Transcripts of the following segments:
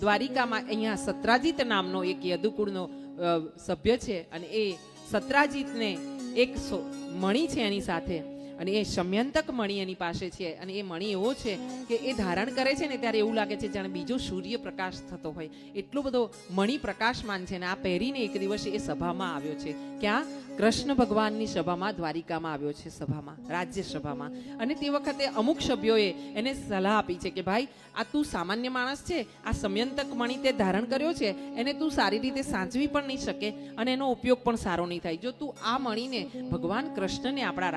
દ્વારિકામાં અહીંયા સત્રાજીત નામનો એક યદુકુળનો સભ્ય છે અને એ સત્રાજીતને એક મણિ છે એની સાથે. અને એ શમ્યંતક મણિ એની પાસે છે. અને એ મણી એવો છે કે એ ધારણ કરે છે ને ત્યારે એવું લાગે છે જાણે બીજો સૂર્ય પ્રકાશ થતો હોય. એટલો બધો મણિ પ્રકાશમાન છે ને આ પહેરીને એક દિવસ એ સભામાં આવ્યો છે. ક્યાં? કૃષ્ણ ભગવાનની સભામાં, દ્વારિકામાં આવ્યો છે સભામાં, રાજ્ય સભામાં. અને તે વખતે અમુક સભ્યોએ એને સલાહ આપી છે કે ભાઈ, આ તું સામાન્ય માણસ છે, આ સમયંતક મણિ તે ધારણ કર્યો છે, એને તું સારી રીતે સાચવી પણ નહીં શકે અને એનો ઉપયોગ પણ સારો નહીં થાય. જો તું આ મણીને ભગવાન કૃષ્ણને આપણા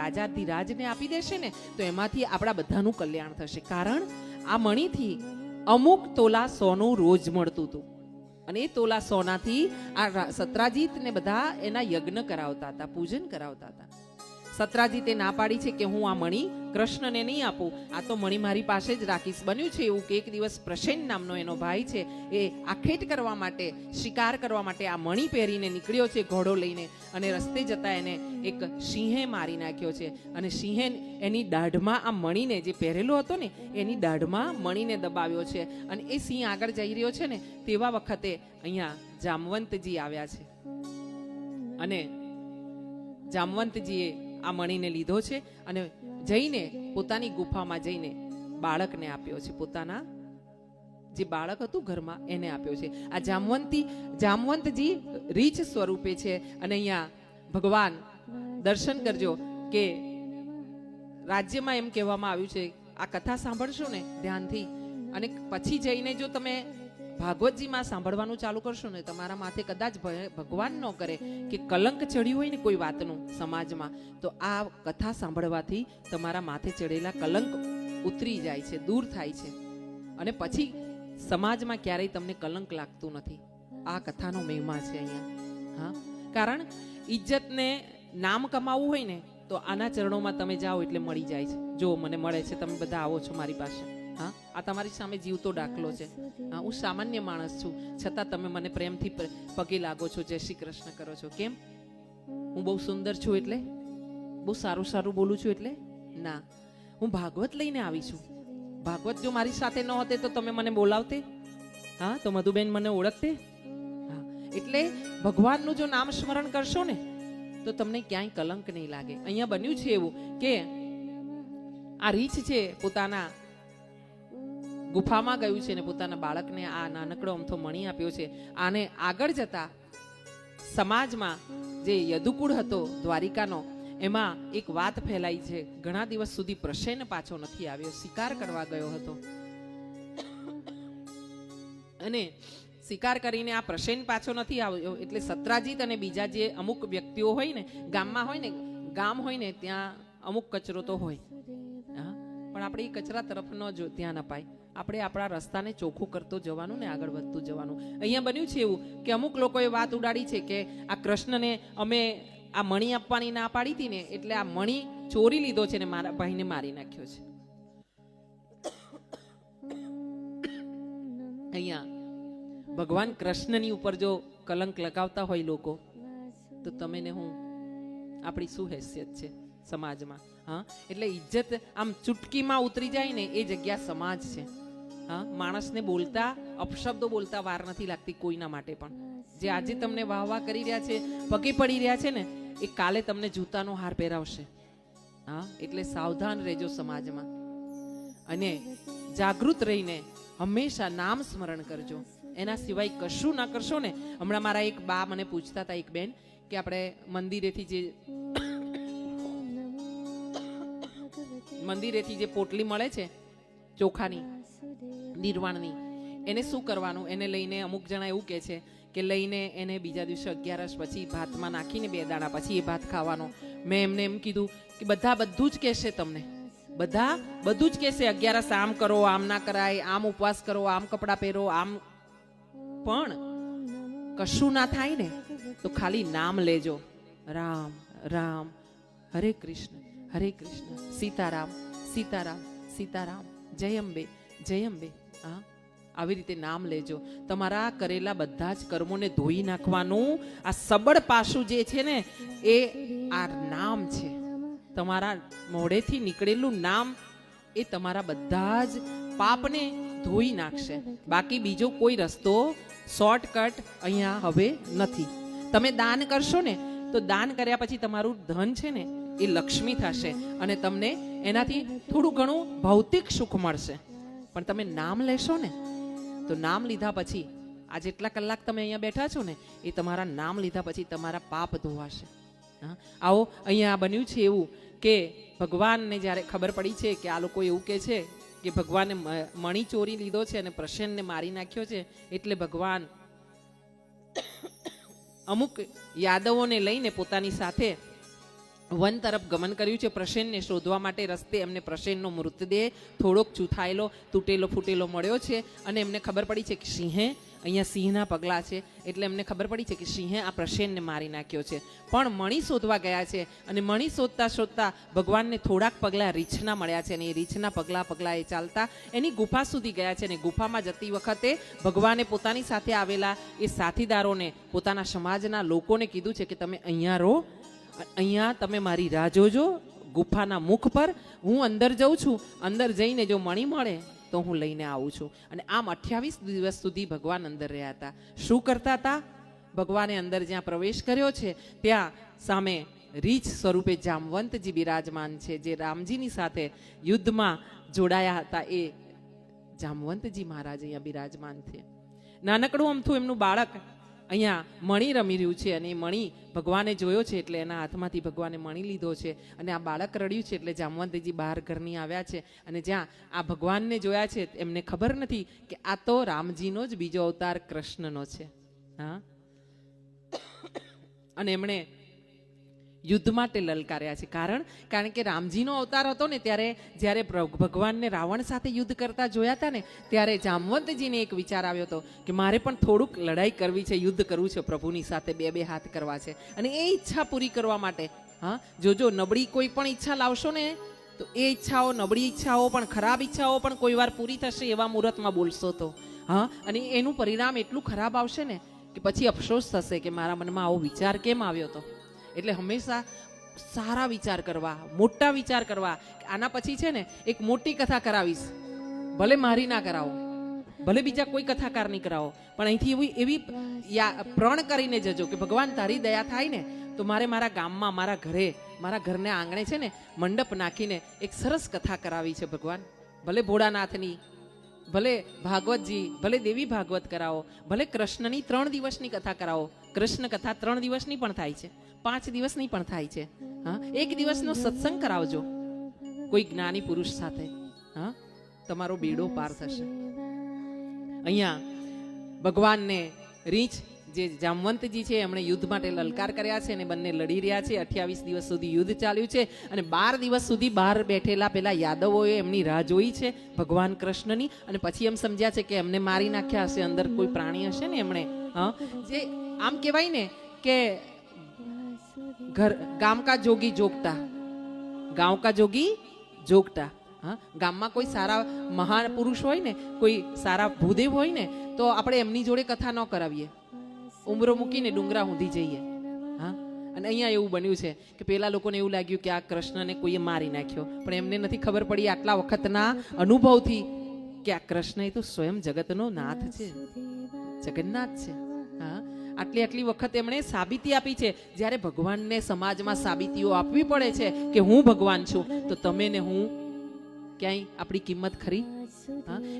રાજાધિરાજને આપી દેશે ને, તો એમાંથી આપણા બધાનું કલ્યાણ થશે. કારણ આ મણીથી અમુક તોલા સોનું રોજ મળતું હતું. અને એ તોલા સોનાથી આ સત્રાજીત ને બધા એના યજ્ઞ કરાવતા હતા, પૂજન કરાવતા હતા. સત્રાજીતે ના પાડી છે કે હું આ મણી કૃષ્ણને નહીં આપું. આ તો મણી મારી પાસે જ રાખીશ. બન્યું છે એવું કે એક દિવસ પ્રસેન નામનો એનો ભાઈ છે એ આખેટ કરવા માટે, શિકાર કરવા માટે આ મણી પહેરીને નીકળ્યો છે ઘોડો લઈને અને રસ્તે જતા એને એક સિંહે મારી નાખ્યો છે. અને સિંહે એની દાઢમાં આ મણીને જે પહેરેલો હતો ને, એની દાઢમાં મણીને દબાવ્યો છે. અને એ સિંહ આગળ જઈ રહ્યો છે ને, તેવા વખતે અહીંયા જામવંતજી આવ્યા છે. અને જામવંતજીએ આ મણીને લીધો છે અને જઈને પોતાની ગુફામાં જઈને બાળકને આપ્યો છે. પોતાના જે બાળક હતું ઘરમાં એને આપ્યો છે. આ જામવંતી, જામવંતજી રીચ સ્વરૂપે છે અને અહીંયા ભગવાન દર્શન કરજો કે રાજ્યમાં એમ કહેવામાં આવ્યું છે, આ કથા સાંભળશો ને ધ્યાનથી. અને પછી જઈને જો તમે ભાગવતજીમાં સાંભળવાનું ચાલુ કરશો ને, તમારા માથે કદાચ ભગવાન ન કરે કે કલંક ચડ્યું હોય ને કોઈ વાતનું સમાજમાં, તો આ કથા સાંભળવાથી તમારા માથે ચડેલા કલંક ઉતરી જાય છે, દૂર થાય છે. અને પછી સમાજમાં ક્યારેય તમને કલંક લાગતું નથી. આ કથાનો મહિમા છે અહીંયા. હા? કારણ ઇજ્જતને નામ કમાવવું હોય ને, તો આના ચરણોમાં તમે જાઓ એટલે મળી જાય છે. જો મને મળે છે. તમે બધા આવો છો મારી પાસે. હા? આ તમારી સામે જીવતો દાખલો છે. હા, હું સામાન્ય માણસ છું. છતાં તમે મને પ્રેમથી પગે લાગો છો, જય શ્રી કૃષ્ણ કરો છો. કેમ? હું બહુ સુંદર છું એટલે? બહુ સારું સારું બોલું છું એટલે? ના. હું ભાગવત લઈને આવી છું. ભાગવત જો મારી સાથે ન હોતે તો તમે મને બોલાવતે? હા, તો મધુબેન મને ઓળખતે? હા. એટલે ભગવાનનું જો નામ સ્મરણ કરશો ને, તો તમને ક્યાંય કલંક નહીં લાગે. અહીંયા બન્યું છે એવું કે આ રીચ છે પોતાના ગુફામાં ગયું છે ને પોતાના બાળકને આ નાનકડો અમથો મણી આપ્યો છે. આને આગળ જતા સમાજમાં જે યદુકુળ હતો, દ્વારિકાનો, એમાં એક વાત ફેલાઈ છે. ઘણા દિવસ સુધી પ્રસેન પાછો નથી આવ્યો. શિકાર કરવા ગયો હતો. અને શિકાર કરીને આ પ્રસેન પાછો નથી આવ્યો. એટલે સત્રાજીત અને બીજા જે અમુક વ્યક્તિઓ હોય ને, ગામમાં હોય ને, ગામ હોય ને, ત્યાં અમુક કચરો તો હોય. પણ આપણે એ કચરા તરફ ન જો ધ્યાન અપાય. આપણે આપણા રસ્તાને ચોખ્ખું કરતો જવાનું ને આગળ વધતું જવાનું. અહીંયા બન્યું છે એવું કે અમુક લોકોએ વાત ઉડાડી છે કે આ કૃષ્ણને અમે આ મણી આપવાની ના પાડી હતી ને, એટલે આ મણી ચોરી લીધો છે ને મારા ભાઈને મારી નાખ્યો છે. અહીંયા ભગવાન કૃષ્ણની ઉપર જો કલંક લગાવતા હોય લોકો, તો તમે ને હું આપણી શું હેસિયત છે સમાજમાં, હા? એટલે ઇજ્જત આમ ચૂટકીમાં ઉતરી જાય ને એ જગ્યા સમાજ છે. હા, માણસને બોલતા, અપશબ્દો બોલતા વાર નથી લાગતી કોઈના માટે પણ. જે આજે તમને વાહ વાહ કરી રહ્યા છે, પગે પડી રહ્યા છે ને, એ કાલે તમને જૂતાનો હાર પહેરાવશે. હા, એટલે સાવધાન રહેજો સમાજમાં. અને જાગૃત રહીને હંમેશા નામ સ્મરણ કરજો. એના સિવાય કશું ના કરશો ને, હમણાં મારા એક બા મને પૂછતા હતા, એક બેન, કે આપણે મંદિરેથી જે મંદિરેથી જે પોટલી મળે છે, ચોખાની નિર્વાણની એને શું કરવાનું? એને લઈને અમુક જણા એવું કહે છે કે લઈને એને બીજા દિવસે અગિયારસ પછી ભાતમાં નાખીને બે દાણા પછી એ ભાત ખાવાનો. મેં એમને એમ કીધું કે બધા બધું જ કહેશે તમને. બધા બધું જ કહેશે. અગિયારસ આમ કરો, આમ ના કરાય, આમ ઉપવાસ કરો, આમ કપડાં પહેરો, આમ. પણ કશું ના થાય ને, તો ખાલી નામ લેજો. રામ રામ, હરે કૃષ્ણ હરે કૃષ્ણ, સીતારામ સીતારામ સીતારામ, જય અંબે જય અંબે. હા? આવી રીતે નામ લેજો. તમારા કરેલા બધા જ કર્મોને ધોઈ નાખવાનું આ સબળ પાસું જે છે ને, એ આ નામ છે. તમારા મોઢેથી નીકળેલું નામ એ તમારા બધા જ પાપને ધોઈ નાખશે. બાકી બીજો કોઈ રસ્તો શોર્ટકટ અહીંયા હવે નથી. તમે દાન કરશો ને, તો દાન કર્યા પછી તમારું ધન છે ને, એ લક્ષ્મી થશે અને તમને એનાથી થોડું ઘણું ભૌતિક સુખ મળશે. પણ તમે નામ લેશો ને, તો નામ લીધા પછી, આ જેટલા કલાક તમે અહીંયા બેઠા છો ને, એ તમારા નામ લીધા પછી તમારા પાપ ધોવાશે. હા? આવો, અહીંયા બન્યું છે એવું કે ભગવાનને જ્યારે ખબર પડી છે કે આ લોકો એવું કહે છે કે ભગવાને મણી ચોરી લીધો છે અને પ્રસન્નને મારી નાખ્યો છે, એટલે ભગવાન અમુક યાદવોને લઈને પોતાની સાથે વન તરફ ગમન કર્યું છે પ્રસેનને શોધવા માટે રસ્તે એમને પ્રસેનનો મૃતદેહ થોડોક ચૂથાયેલો, તૂટેલો, ફૂટેલો મળ્યો છે અને એમને ખબર પડી છે કે સિંહે અહીંયા સિંહના પગલાં છે. એટલે એમને ખબર પડી છે કે સિંહે આ પ્રસેનને મારી નાખ્યો છે. પણ મણી શોધવા ગયા છે અને મણી શોધતા શોધતા ભગવાનને થોડાક પગલાં રીછના મળ્યા છે અને એ રીછના પગલાં પગલાં એ ચાલતા એની ગુફા સુધી ગયા છે અને ગુફામાં જતી વખતે ભગવાને પોતાની સાથે આવેલા એ સાથીદારોને, પોતાના સમાજના લોકોને કીધું છે કે તમે અહીંયા રહો અહીંયા તમે મારી રાહ જોજો, ગુફાના મુખ પર. હું અંદર જઉં છું, અંદર જઈને જો મણી મળે, તો હું લઈને આવું છું. અને આમ અઠ્યાવીસ દિવસ સુધી ભગવાન અંદર રહ્યા હતા. શું કરતા હતા? ભગવાને અંદર જ્યાં પ્રવેશ કર્યો છે, ત્યાં સામે રીચ સ્વરૂપે જામવંતજી બિરાજમાન છે, જે રામજીની સાથે યુદ્ધમાં જોડાયા હતા, એ જામવંતજી મહારાજ અહીંયા બિરાજમાન છે. નાનકડું અમથું એમનું બાળક અહીંયા મણી રમી રહ્યું છે અને એ મણી ભગવાને જોયો છે એટલે એના હાથમાંથી ભગવાને મણી લીધો છે. અને આ બાળક રડ્યું છે એટલે જામવંતજી બહાર ઘરની આવ્યા છે. અને જ્યાં આ ભગવાનને જોયા છે એમને ખબર નથી કે આ તો રામજીનો જ બીજો અવતાર કૃષ્ણનો છે. હા? અને એમણે યુદ્ધ માટે લલકાર્યા છે. કારણ કારણ કે રામજીનો અવતાર હતો ને, ત્યારે જ્યારે ભગવાનને રાવણ સાથે યુદ્ધ કરતા જોયા હતા ને, ત્યારે જામવંતજીને એક વિચાર આવ્યો હતો કે મારે પણ થોડુંક લડાઈ કરવી છે, યુદ્ધ કરવું છે, પ્રભુની સાથે બે બે હાથ કરવા છે. અને એ ઈચ્છા પૂરી કરવા માટે, હા જોજો નબળી કોઈ પણ ઈચ્છા લાવશો ને, તો એ ઈચ્છાઓ, નબળી ઈચ્છાઓ પણ, ખરાબ ઈચ્છાઓ પણ કોઈ વાર પૂરી થશે એવા મુહૂર્તમાં બોલશો તો. હા, અને એનું પરિણામ એટલું ખરાબ આવશે ને, કે પછી અફસોસ થશે કે મારા મનમાં આવો વિચાર કેમ આવ્યો હતો એટલે હંમેશા સારા વિચાર કરવા, મોટા વિચાર કરવા. આના પછી છે ને, એક મોટી કથા કરાવીશ. ભલે મારી ના કરાવો, ભલે બીજા કોઈ કથાકાર નહીં કરાવો, પણ અહીંથી એવી એવી પ્રણ કરીને જજો કે ભગવાન તારી દયા થાય ને, તો મારે મારા ગામમાં, મારા ઘરે, મારા ઘરને આંગણે છે ને, મંડપ નાખીને એક સરસ કથા કરાવી છે ભગવાન. ભલે ભોળાનાથની, ભલે ભાગવતજી, ભલે દેવી ભાગવત કરાવો, ભલે કૃષ્ણની ત્રણ દિવસની કથા કરાવો. કૃષ્ણ કથા ત્રણ દિવસની પણ થાય છે. પાંચ દિવસની પણ થાય છે. હા? એક દિવસનો સત્સંગ કરાવજો. કોઈ જ્ઞાની પુરુષ સાથે. હા? તમારો બેડો પાર થશે. અહીંયા ભગવાનને રીંછ, જે જામવંતજી છે, એમણે યુદ્ધ માટે લલકાર કર્યા છે અને બંને લડી રહ્યા છે. અઠ્યાવીસ દિવસ સુધી યુદ્ધ ચાલ્યું છે અને બાર દિવસ સુધી બહાર બેઠેલા પેલા યાદવોએ એમની રાહ જોઈ છે ભગવાન કૃષ્ણની. અને પછી એમ સમજ્યા છે કે એમને મારી નાખ્યા હશે, અંદર કોઈ પ્રાણી હશે ને એમણે? હા? જે આમ કહેવાય ને કે ઘર ગામ કા જોગી જોગતા ગાંવ કા જોગી જોગતા હા ગામમાં કોઈ સારા મહાન પુરુષ હોય ને કોઈ સારા ભૂદેવ હોય ને તો આપણે એમની જોડે કથા ન કરાવીએ. ઉમરો મૂકીને ડુંગરા ઊંધી જઈએ. હા, અને અહીંયા એવું બન્યું છે કે પેલા લોકોને એવું લાગ્યું કે આ કૃષ્ણને કોઈએ મારી નાખ્યો, પણ એમને નથી ખબર પડી આટલા વખતના અનુભવથી કે આ કૃષ્ણ એ તો સ્વયં જગતનો નાથ છે. જગન્નાથ છે. હા આટલી આટલી વખત એમણે સાબિતી આપી છે. જ્યારે ભગવાનને સમાજમાં સાબિતીઓ આપવી પડે છે કે હું ભગવાન છું, તો તમે ને હું ક્યાંય આપણી કિંમત ખરી?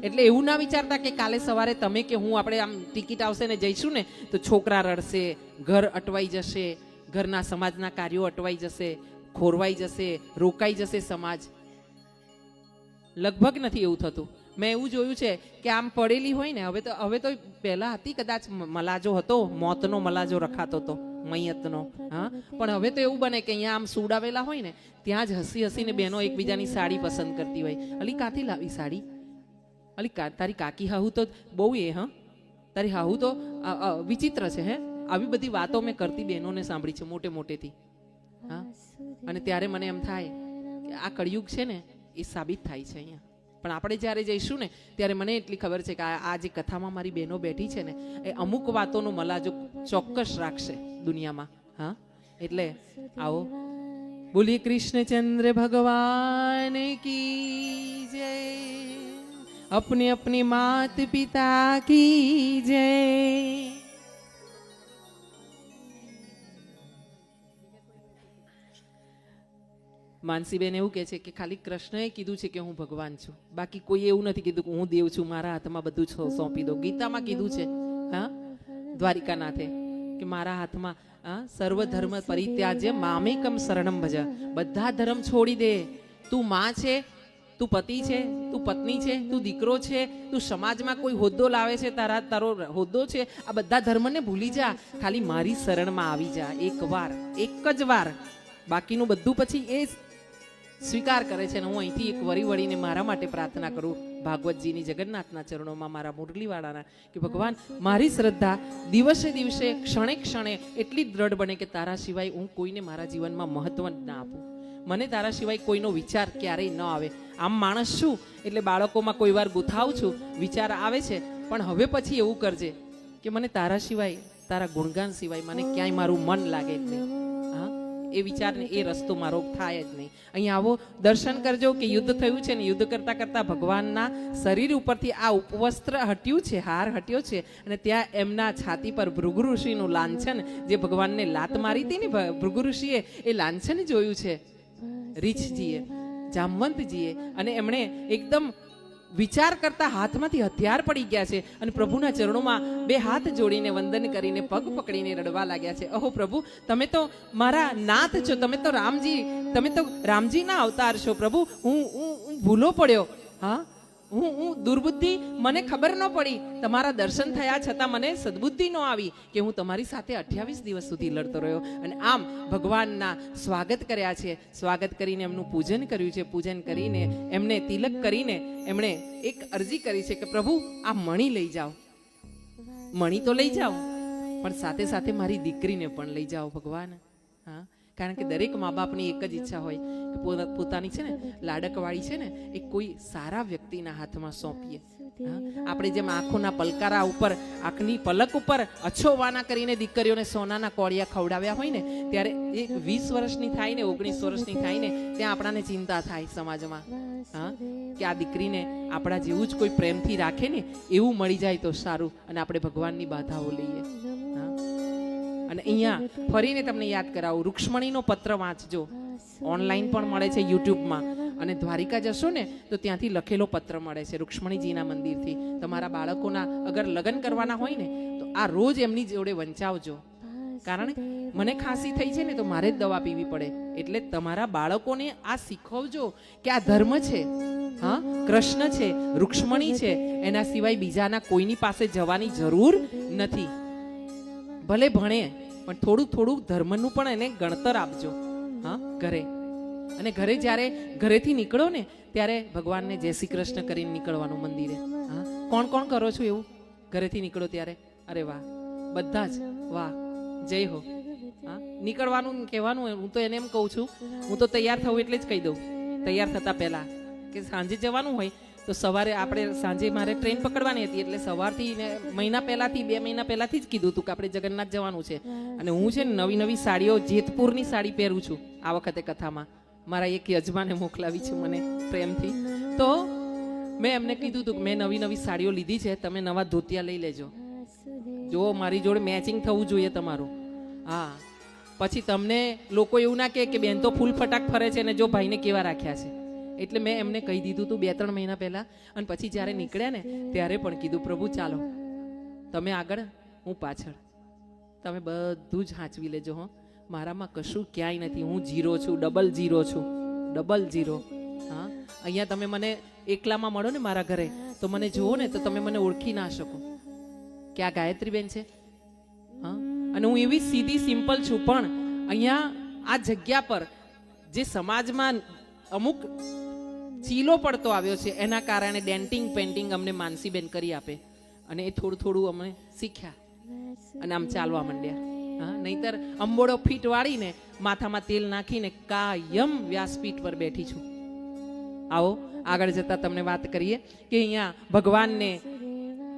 એટલે એવું ના વિચારતા કે કાલે સવારે તમે કે હું આપણે આમ ટિકિટ આવશે ને જઈશું ને, તો છોકરા રડશે, ઘર અટવાઈ જશે, ઘરના સમાજના કાર્યો અટવાઈ જશે, ખોરવાઈ જશે, રોકાઈ જશે સમાજ. લગભગ નથી એવું થતું. મેં એવું જોયું છે કે આમ પડેલી હોય ને, હવે તો હવે તો પહેલા હતી કદાચ મલાજો હતો, મોતનો મલાજો રખાતો હતો, મૈયતનો, હા? પણ હવે તો એવું બને કે અહીંયા આમ સુડાવેલા હોય ને, ત્યાં જ હસી હસીને બહેનો એકબીજાની સાડી પસંદ કરતી હોય. અલી, કાથી લાવી સાડી? અલી તારી કાકી હાહુ તો બહુ એ, હા? તારી હાહુ તો વિચિત્ર છે, હે? આવી બધી વાતો મેં કરતી બહેનોને સાંભળી છે, મોટે મોટેથી. હા? અને ત્યારે મને એમ થાય કે આ કળિયુગ છે ને, એ સાબિત થાય છે અહીંયા. પણ આપણે જ્યારે જઈશું ને, ત્યારે મને એટલી ખબર છે કે આ જે કથામાં મારી બહેનો બેઠી છે ને, એ અમુક વાતોનો મલાજો ચોક્કસ રાખશે દુનિયામાં, હા? એટલે આવો. બોલી કૃષ્ણચંદ્ર ભગવાન કી જય, અપની અપને માત પિતા કી જય. માનસીબેન એવું કહે છે કે ખાલી કૃષ્ણએ કીધું છે કે હું ભગવાન છું. બાકી કોઈ એવું નથી કીધું કે હું દેવ છું, મારા હાથમાં બધું છો- સોંપી દો. ગીતામાં કીધું છે, હા, દ્વારિકાનાથે, કે મારા હાથમાં, હા, સર્વ ધર્મ પરિત્યાજ્ય, મામેકમ શરણમ ભજ. બધા ધર્મ છોડી દે. તું માં છે, તું પતિ છે, તું પત્ની છે, તું દીકરો છે, તું સમાજમાં કોઈ હોદ્દો લાવે છે, તારા, તારો હોદ્દો છે, આ બધા ધર્મને ભૂલી જા. ખાલી મારી શરણમાં આવી જા. એક વાર, એક જ વાર. બાકીનું બધું પછી એ સ્વીકાર કરે છે અને હું અહીંથી એક વળી વળીને મારા માટે પ્રાર્થના કરું ભાગવતજીની જગન્નાથના ચરણોમાં મારા મુરલીવાળાના કે ભગવાન, મારી શ્રદ્ધા દિવસે દિવસે, ક્ષણે ક્ષણે એટલી દ્રઢ બને કે તારા સિવાય હું કોઈને મારા જીવનમાં મહત્વ ના આપું. મને તારા સિવાય કોઈનો વિચાર ક્યારેય ન આવે. આમ માણસ છું એટલે બાળકોમાં કોઈ વાર ગુથાવું છું, વિચાર આવે છે, પણ હવે પછી એવું કરજે કે મને તારા સિવાય, તારા ગુણગાન સિવાય મને ક્યાંય મારું મન લાગે જ એ વિચારને એ રસ્તો મારો થાય જ નહીં. અહીંયા આવો, દર્શન કરજો કે યુદ્ધ થયું છે ને યુદ્ધ કરતાં કરતાં ભગવાનના શરીર ઉપરથી આ ઉપવસ્ત્ર હટ્યું છે, હાર હટ્યો છે અને ત્યાં એમના છાતી પર ભૃગુ ઋષિનું લાંછન જે ભગવાનને લાત મારી હતી ને ભૃગુ ઋષિએ એ લાંછન જોયું છે. રીછજીએ, જામવંતજીએ અને એમણે એકદમ વિચાર કરતા હાથમાંથી હથિયાર પડી ગયા છે અને પ્રભુના ચરણોમાં બે હાથ જોડીને વંદન કરીને પગ પકડીને રડવા લાગ્યા છે. અહો પ્રભુ, તમે તો મારા નાથ છો, તમે તો રામજી, તમે તો રામજીના અવતાર છો પ્રભુ. હું હું ભૂલો પડ્યો. હા? હું હું દુર્બુદ્ધિ મને ખબર ન પડી. તમારા દર્શન થયા છતાં મને સદબુદ્ધિ ન આવી કે હું તમારી સાથે અઠ્યાવીસ દિવસ સુધી લડતો રહ્યો. અને આમ ભગવાનના સ્વાગત કર્યા છે. સ્વાગત કરીને એમનું પૂજન કર્યું છે. પૂજન કરીને એમને તિલક કરીને એમણે એક અરજી કરી છે કે, પ્રભુ, આ મણી લઈ જાઓ. મણી તો લઈ જાઓ, પણ સાથે સાથે મારી દીકરીને પણ લઈ જાઓ ભગવાન. હા? કારણ કે દરેક મા બાપની એક જ ઈચ્છા હોય કે પોતા- પોતાની છે ને લાડકવાળી છે ને એ કોઈ સારા વ્યક્તિના હાથમાં સોંપીએ. આપણે જેમ આંખોના પલકારા ઉપર, આંખની પલક ઉપર અછોવાના કરીને દીકરીઓને સોનાના કોળિયા ખવડાવ્યા હોય ને, ત્યારે એ વીસ વર્ષની થાય ને, ઓગણીસ વર્ષની થાય ને, ત્યાં આપણાને ચિંતા થાય સમાજમાં. હા? કે આ દીકરીને આપણા જેવું જ કોઈ પ્રેમથી રાખે ને, એવું મળી જાય તો સારું અને આપણે ભગવાનની બાધાઓ લઈએ. અને અહીંયા ફરીને તમને યાદ કરાવું. રૂક્ષ્મણીનો પત્ર વાંચજો. ઓનલાઈન પણ મળે છે યુટ્યુબમાં. અને દ્વારિકા જશો ને, તો ત્યાંથી લખેલો પત્ર મળે છે રૂક્ષ્મણીજીના મંદિરથી. તમારા બાળકોના અગર લગ્ન કરવાના હોય ને, તો આ રોજ એમની જોડે વંચાવજો. કારણ મને ખાંસી થઈ છે ને, તો મારે જ દવા પીવી પડે. એટલે તમારા બાળકોને આ શીખવજો કે આ ધર્મ છે. હા, કૃષ્ણ છે, રૂક્ષ્મણી છે. એના સિવાય બીજાના કોઈની પાસે જવાની જરૂર નથી. ભલે ભણે, પણ થોડું થોડું ધર્મનું પણ એને ગણતર આપજો. હા, ઘરે. અને ઘરે જ્યારે ઘરેથી નીકળો ને, ત્યારે ભગવાનને જય શ્રી કૃષ્ણ કરીને નીકળવાનું મંદિરે. હા, કોણ કોણ કરો છો એવું? ઘરેથી નીકળો ત્યારે? અરે વાહ, બધા જ. વાહ, જય હો. હા, નીકળવાનું કહેવાનું હું તો એને એમ કહું છું. હું તો તૈયાર થવું એટલે જ કહી દઉં. તૈયાર થતા પહેલાં. કે સાંજે જવાનું હોય તો સવારે આપણે સાંજે મારે ટ્રેન પકડવાની હતી એટલે સવારથી મહિના પહેલાથી, બે મહિના પહેલાથી જ કીધું હતું કે આપણે જગન્નાથ જવાનું છે. અને હું છે ને નવી નવી સાડીઓ, જેતપુરની સાડી પહેરું છું આ વખતે કથામાં. મારા એક યજમાને મોકલાવી છે મને પ્રેમથી. તો મેં એમને કીધું હતું કે મેં નવી નવી સાડીઓ લીધી છે, તમે નવા ધોતિયા લઈ લેજો. જો મારી જોડે મેચિંગ થવું જોઈએ તમારું. હા. પછી તમને લોકો એવું ના કે બેન તો ફૂલ ફટાક ફરે છે ને જો ભાઈને કેવા રાખ્યા છે. એટલે મેં એમને કહી દીધું હતું બે, ત્રણ મહિના પહેલાં. અને પછી જ્યારે નીકળ્યા ને, ત્યારે પણ કીધું, પ્રભુ, ચાલો. તમે આગળ, હું પાછળ. તમે બધું જ હાંચવી લેજો, હો. મારામાં કશું ક્યાંય નથી. હું જીરો છું, ડબલ જીરો છું. ડબલ જીરો હા? અહીંયા તમે મને એકલામાં મળો ને મારા ઘરે, તો મને જુઓ ને, તો તમે મને ઓળખી ના શકો. કે આ ગાયત્રીબેન છે? હા? અને હું એવી સીધી, સિમ્પલ છું, પણ અહીંયા આ જગ્યા પર, જે સમાજમાં અમુક ચીલો પડતો આવ્યો છે, એના કારણે ડેન્ટિંગ પેન્ટિંગ અમને માનસીબેન કરી આપે. અને એ થોડું થોડું અમે શીખ્યા અને આમ ચાલવા માંડ્યા. હા, નહીતર અંબોડો ફીટ વાળીને માથામાં તેલ નાખીને કાયમ વ્યાસપીઠ પર બેઠી છું. આવો, આગળ જતા તમને વાત કરીએ કે અહીંયા ભગવાનને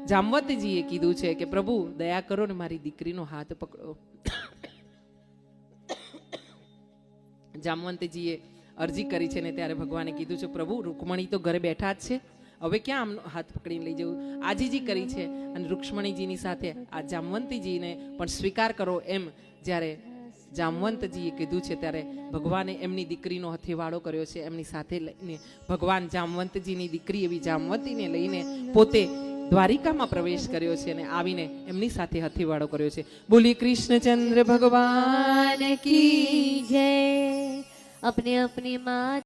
જામવતજીએ કીધું છે કે, પ્રભુ, દયા કરો ને મારી દીકરીનો હાથ પકડો. જામવંતજીએ અરજી કરી છે ને ત્યારે ભગવાને કીધું છે, પ્રભુ, રૂકમણી તો ઘરે બેઠા જ છે. હવે ક્યાં આમનો હાથ પકડીને લઈ જવું? આજીજી કરી છે અને રૂક્ષ્મણીજીની સાથે આ જામવંતીજીને પણ સ્વીકાર કરો એમ જ્યારે જામવંતજીએ કીધું છે, ત્યારે ભગવાને એમની દીકરીનો હથેવાળો કર્યો છે. એમની સાથે લઈને ભગવાન જામવંતજીની દીકરી એવી જામવંતીને લઈને પોતે દ્વારિકામાં પ્રવેશ કર્યો છે અને આવીને એમની સાથે હથેવાળો કર્યો છે. બોલી કૃષ્ણચંદ્ર ભગવાન કી જય. अपने अपनी माँ